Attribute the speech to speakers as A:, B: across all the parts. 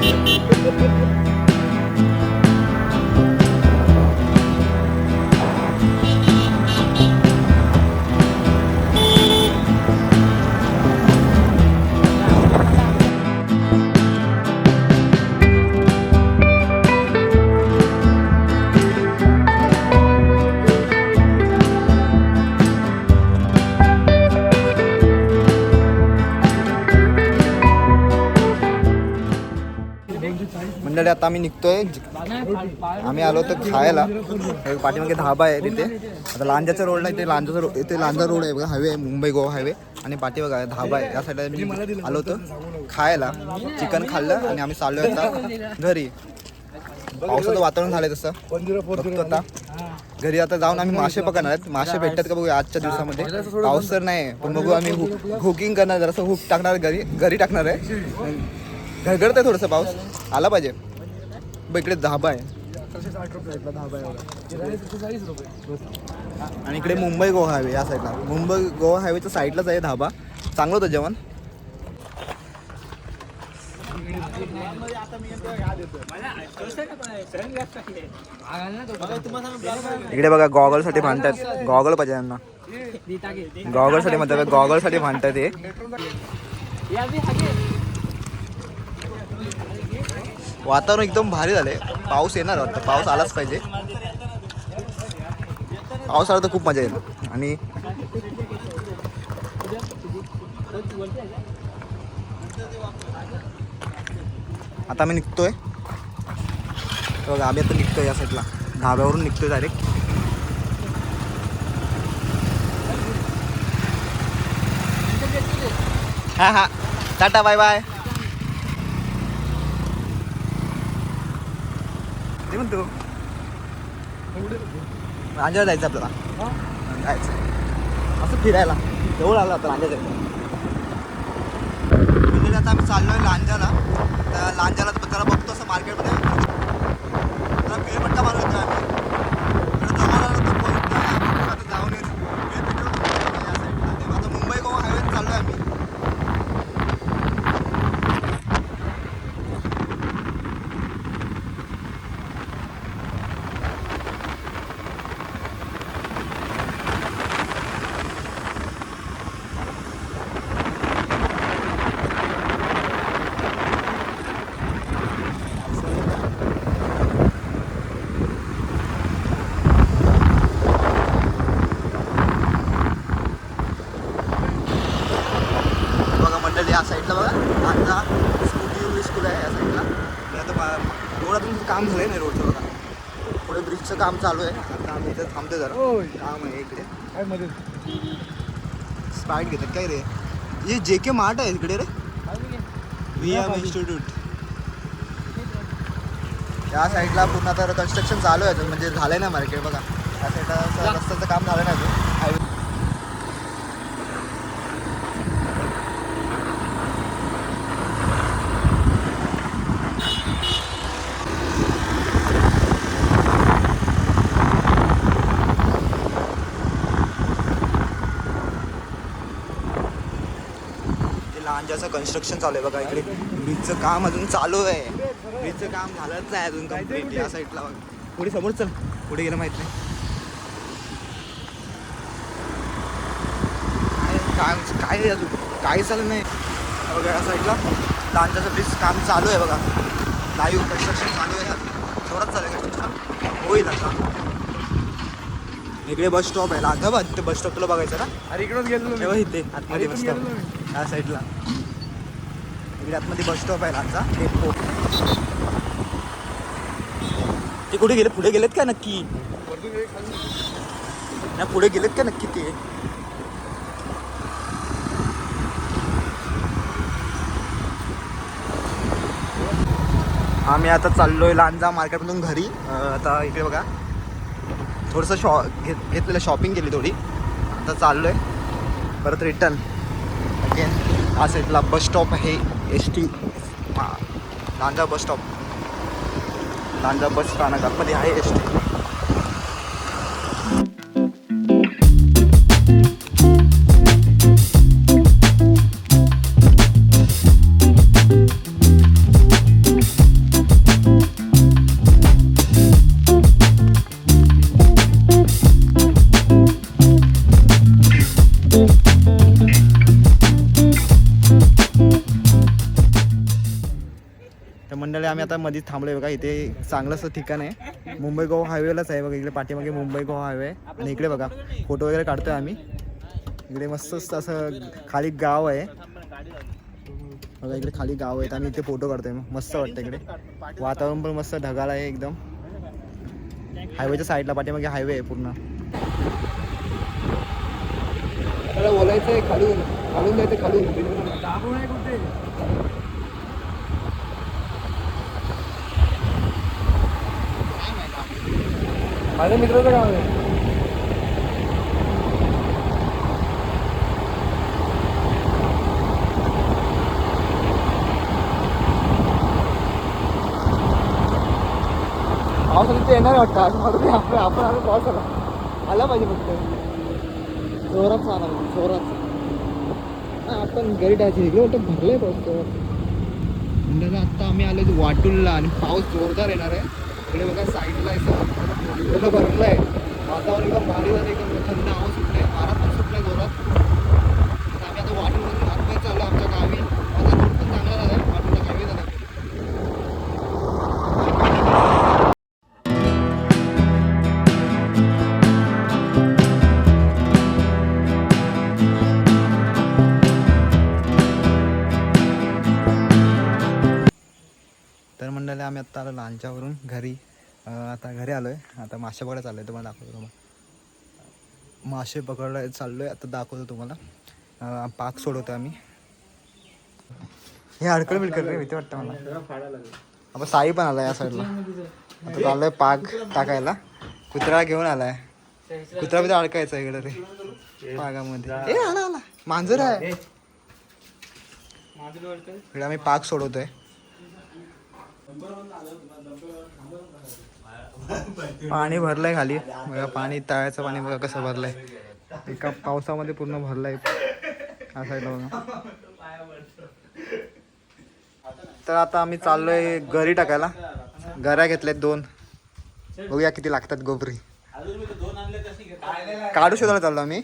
A: Thank you. मंडळी आता आम्ही निघतोय. आम्ही आलो तर खायला. पाठीमागे धाबा आहे तिथे. आता लांजाचा रोड नाही ते लांजाचा रोड इथे लांजा रोड आहे बघा हायवे मुंबई गोवा हायवे. आणि पाठी धाबा आहे. या साईडला मी आलो होतो खायला. चिकन खाल्लं आणि आम्ही चाललो आता घरी. पावसाचं वातावरण झालंय तसं. बघतो आता. घरी आता जाऊन आम्ही मासे पकडणार आहेत. मासे भेटतात का बघूया आजच्या दिवसामध्ये. पाऊस तर नाही पण बघू आम्ही हो- हुकिंग करणार जरासं हुक टाकणार घरी घरी टाकणार आहे. घरगडत आहे थोडंसं पाऊस. आला पाहिजे. बघ इकडे धाबा आहे. आणि इकडे मुंबई गोवा हायवे या साईडला मुंबई गोवा हायवेच्या साईडलाच आहे धाबा. चांगलं होतं जेवण. इकडे बघा गॉगलसाठी भांडतात. गॉगल पाहिजे त्यांना. गॉगलसाठी म्हणतात गॉगलसाठी भांडतात हे. वातावरण एकदम भारी झालंय. पाऊस येणार वाटतं. पाऊस आलाच पाहिजे. पाऊस आला तर खूप मजा येईल. आणि आता आम्ही निघतोय. तर बघा आम्ही आता निघतोय या साईडला धाब्यावरून निघतोय डायरेक्ट हा हा. Tata bye bye. ते म्हणतो रांजाला जायचं आपल्याला. जायचं. असं फिरायला. जवळ आलं आता लांजा जायचं. आता आम्ही चाललोय लांजाला. तर लांजाला जरा बघतो असं मार्केटमध्ये जरा फेरपट्टा मारून येतो आम्ही इकडं जवळ आलो तर point नाही. आपण आता जाऊन येऊ. फेरपट्टा मारून या side ला. तेव्हा आता मुंबई गोवा हायवे चाललोय आम्ही बघा मंडळी या साईडला बघा आता स्कूटी स्कूल आहे या साईडला आणि आता बा- रोडातून काम झालं नाही रोडचं बघा. पुढे ब्रिजचं काम चालू आहे. आता आम्ही इथं थांबतो जरा. काम आहे इकडे. स्पाईट घेतात. काय रे? हे जे के मार्ट आहे इकडे रे. व्ही एम इन्स्टिट्यूट या साईडला पूर्ण आता कन्स्ट्रक्शन चालू आहे म्हणजे झालंय ना मार्केट बघा. या साईडला रस्त्याचं काम झालं नाही अजून हायवे ते लांजाचं कन्स्ट्रक्शन चालू आहे बघा इकडे. ब्रिजचं काम अजून चालू आहे. ब्रिजचं काम झालंच नाही अजून कंप्लीट या साईडला बघा. पुढे समोर चल. पुढे गेलं माहीत नाही. काय काय अजून? काही चालू नाही. बघा या साईडला लांजाचं ब्रिज काम चालू आहे बघा. लाईव्ह कन्स्ट्रक्शन चालू आहे जोरात चालू आहे construction. होईल आता. इकडे बस स्टॉप आहे. लांजा बघ ते बस स्टॉप तुला बघायचं ना?
B: अरे इकडून गेलो
A: तेव्हा इथे आतमध्ये बस स्टॉप या साईडला इकडे आतमध्ये बस स्टॉप आहे लांजा डेपो हो. ते कुठे गेले? पुढे गेलेत का नक्की?
B: गेले
A: नाही पुढे गेलेत का नक्की ते? आम्ही आता चाललोय लांजा मार्केटमधून घरी. आता इकडे बघा. थोडंसं शॉ घेत घेतलेलं शॉपिंग केली थोडी. आता चाललोय. परत रिटर्न अगेन हा साईडला बस स्टॉप आहे. S T Lanja bus stop Lanja bus स्थानकामध्ये आहे एस टी आता मध्येच थांबलोय बघा. इथे चांगलंसं ठिकाण आहे. मुंबई गोवा हायवेलाच आहे बघा. इकडे पाठीमागे मुंबई गोवा हायवे आहे. आणि इकडे बघा फोटो वगैरे काढतोय आम्ही. इकडे मस्त असं खाली गाव आहे. बघा इकडे खाली गाव आहेत. आम्ही इथे फोटो काढतोय. मस्त वाटतं इकडे. वातावरण पण मस्त ढगाळ आहे एकदम. हायवेच्या साईडला पाठीमागे हायवे आहे पूर्ण. बोलायचं आहे खालून. खालून जायचं खालून
B: दाबून आहे कुठे माझ्या मित्राचं काम आहे.
A: पाऊस ते येणार आहे वाटतं. आज मला आपण आपण आलो पाऊस आला आला पाहिजे फक्त. जोरात आला पाहिजे, जोरात आपण घरी टाकायचं इकडे वाटतं भरलंय पाऊस जोरात. आत्ता आम्ही आलो वाटूलला आणि पाऊस जोरदार येणार आहे. इकडे बघा साईडला आहे. सर पूर्ण भरलं आहे वातावरण एकदम भारी झालं एकदम थंड तर मंडळी आम्ही आत्ता आलो लांच्यावरून घरी. आता घरी आलो आहे आता मासे पकडायला चाललो आहे तुम्हाला दाखवतो तुम्हाला. मासे पकडायला चाललो आहे आता दाखवतो तुम्हाला. पाक सोडवतो आम्ही. हे अडकळ बिडकळ रे भीती वाटतं मला. आपण साई पण आला या साईडला. आता चाललोय पाक टाकायला. कुत्रा घेऊन आलाय. कुत्रा बित्रा अडकायचा इकडे रे पागामध्ये. ए आला आला. मांजर आहे. इकडे आम्ही पाक सोडवतोय. पाणी भरलंय खाली. बघा पाणी तळ्याचं पाणी बघा कसं भरलंय. एका पावसामध्ये पूर्ण भरलंय. असायला बघा. तर आता आम्ही चाललोय घरी टाकायला. गऱ्या घेतल्यात दोन. बघूया किती लागतात गोबरी. काढू शोधायला चाललो आम्ही.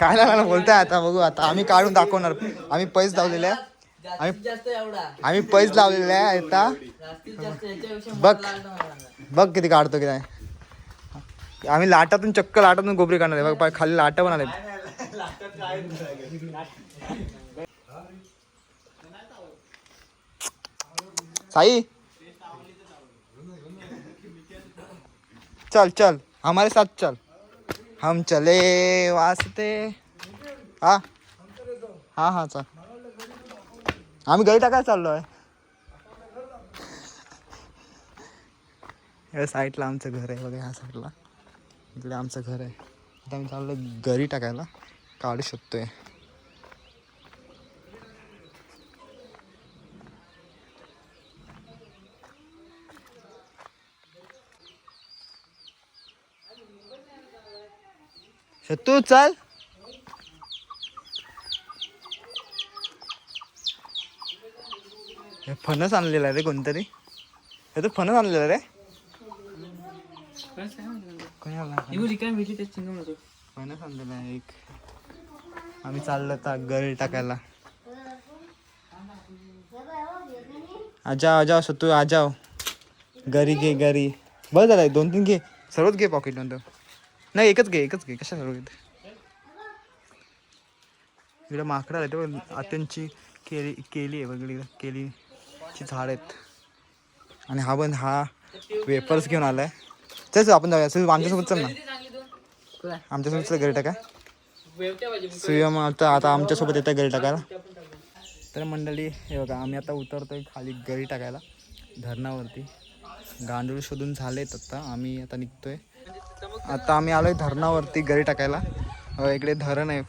A: काय नाही बोलताय आता बघू आता. आम्ही काढून दाखवणार. आम्ही पैसे धावलेले. आहे आम्ही
C: जास्त एवढा.
A: आम्ही पैस लावलेले आहे आता.
C: जास्तीत जास्त याच्यापेक्षा
A: बघ.
C: मोठा लागला मला सांगा.
A: बघ किती काढतो की नाही. आम्ही लाटातून चक्क लाटातून गोबरी काढणार आहे. बघ पाय खाली लाटा पण आले साई. चल चल. हमारे साथ चल. हम चले वास्ते. हा. हा हा चल. आम्ही घरी टाकायला चाललो आहे या साईडला आमचं घर आहे बघा ह्या साईडला. इकडे आमचं घर आहे. आता आम्ही चाललो घरी टाकायला. काढू शकतोय. तू चल. फणस आणलेला रे कोणतरी. हे तर फणस आणलेला रे? फणस? आणलेला एक. आम्ही चाललो आता गरी टाकायला. आजा आजा तू आजाव गरी घे गरी बस झालं दोन तीन घे. सर्वच घे पॉकेट नंतर नाही एकच घे एकच घे. कशा सर्व घेते? इकडे माकडं आहे ते आत्यांची केली केली आहे वेगळी ची झाड आहेत. आणि हा पण हा वेपर्स घेऊन आलाय. चल चल, आपण जाऊया. चल, आमच्यासोबत चल ना. आमच्यासोबत चल घरी टाका. सुयम आता आता आमच्यासोबत येतं घरी टाकायला. तर मंडळी हे बघा आम्ही आता उतरतोय खाली गरी टाकायला धरणावरती. गांडूळ शोधून झालेत आता. आम्ही आता निघतोय. आता आम्ही आलोय धरणावरती गरी टाकायला. इकडे धरण आहे.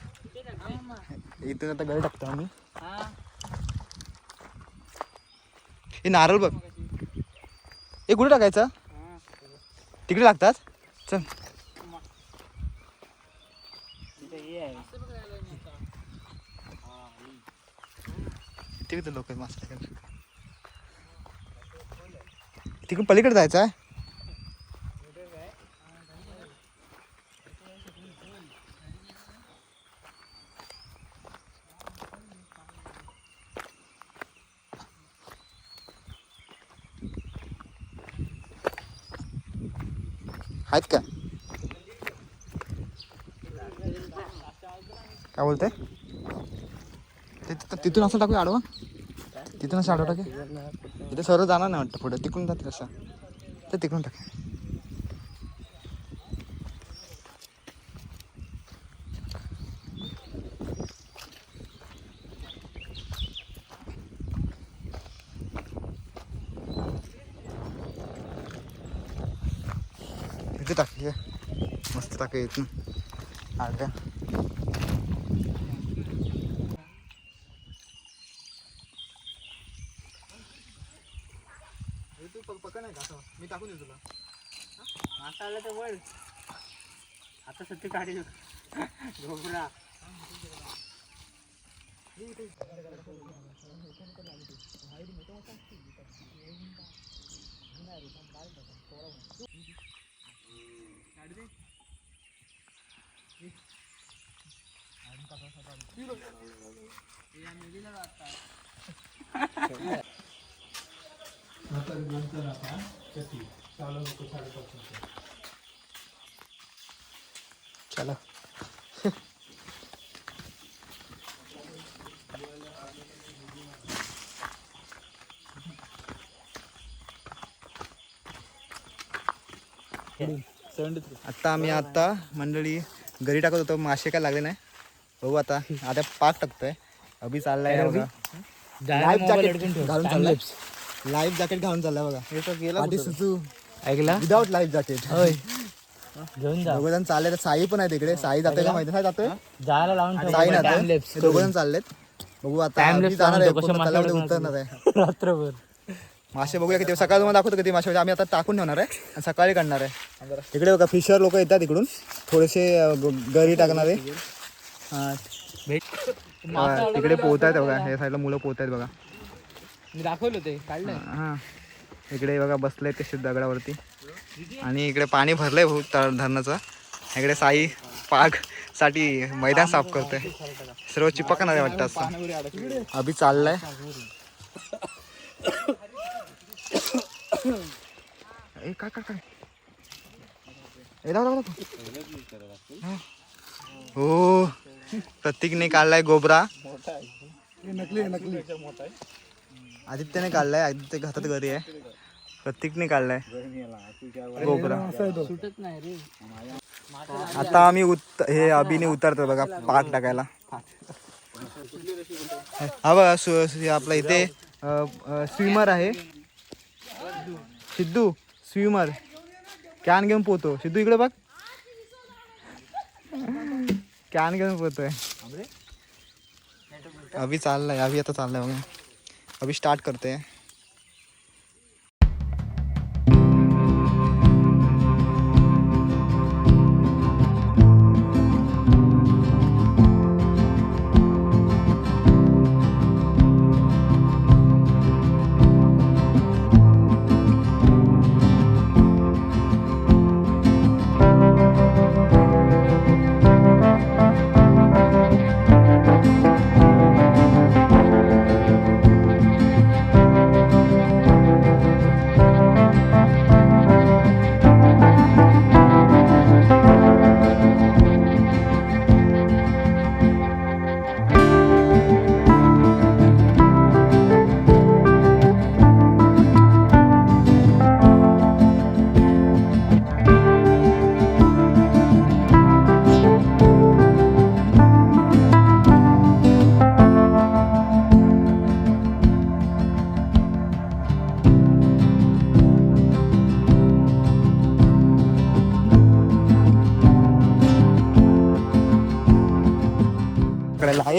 A: इथून आता गरी टाकतो आम्ही. हे नारळ बघ. हे कुठे टाकायचं? तिकडे लागतात चल. तिकडे लोक मास्टर तिकडून पलीकडे जायचं आहे? आहेत का? काय बोलते तिथून असं टाकू आडवा? तिथून असं आडवा टाके तिथे सर्व जाणार नाही वाटतं पुढे. तिकडून जाते असं. तर तिकडून टाके इथे टाक हे. मस्त टाक येत ना आडव्या तू पकड नाही का मी टाकून देऊ तुला.
C: आता आलं तर वळ. आता सध्या काढी. घोबरा.
A: चला. आता आम्ही आता मंडळी घरी टाकत होतो मासे काय लागले नाही. बघू आता आता पाक टाकतोय. अभि चाललाय बघा. लाईफ जॅकेट घालून चाललाय. लाईफ जॅकेट घालून चाललाय बघा. आधी सुचू.
C: ऐकला?
A: विदाउट लाईफ जॅकेट
C: होय. घेऊन जा.
A: दोघ जण चालले तर साई पण आहे तिकडे. साई जातोय का माहिती नाही जातोय?
C: जायला लावून
A: साई ना दोघ जण चाललेत. बघू आता
C: Time
A: जाणार आहे
C: करून तो,
A: उतरणार आहे.
C: रात्रभर.
A: मासे बघूया किती सकाळी तुम्हाला दाखवतो किती मासे आम्ही आता टाकून ठेवणार आहे आणि सकाळी काढणार आहे. इकडे बघा फिशर लोक येतात इकडून. थोडेसे गरी टाकणारे हा. बघा, तिकडे पोहत आहेत बघा. या साईडला मुलं पोहत आहेत बघा.
C: मी दाखवलं ते काढलं.
A: हा. इकडे बघा बसले ते दगडावरती आणि इकडे पाणी भरलंय भाऊ धरणाचं. इकडे साई पागसाठी मैदान साफ करतोय. सर्व चिपकणार आहे वाटतं असं. अभि चाललाय. ए काय काय काय ए दाखव, दाखव, दाखव. हा. हो प्रतीकने काढलाय गोबरा आदित्यने काढलाय आदित्य हातात घरी आहे प्रतीकने काढलाय गोबरा
C: सुटत नाही रे
A: आता आम्ही उत हे अभिने उतरतो बघा टाकायला हा बघा सु- सु- आपला इथे स्विमर आहे सिद्धू स्विमर. कॅन घेऊन पोहतो. सिद्धू इकडे बघ. कॅन घेऊन पोहतोय. अभि चाललाय. अभि आता चाललाय बघा. अभि स्टार्ट करते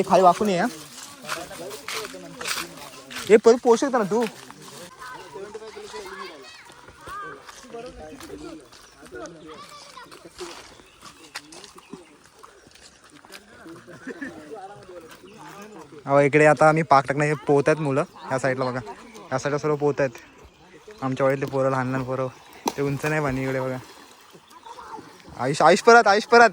A: खाली वाकून ये हे. परत पोहू शकता ना तू. अहो इकडे आता आम्ही पाक टाकणं हे पोहत आहेत मुलं या साईडला बघा. या साईडला सर्व पोहत आहेत. आमच्या वडील पोरं लहान लहान पोरं. ते उंच नाही पाणी इकडे बघा. आयुष आयुष परत आयुष परत.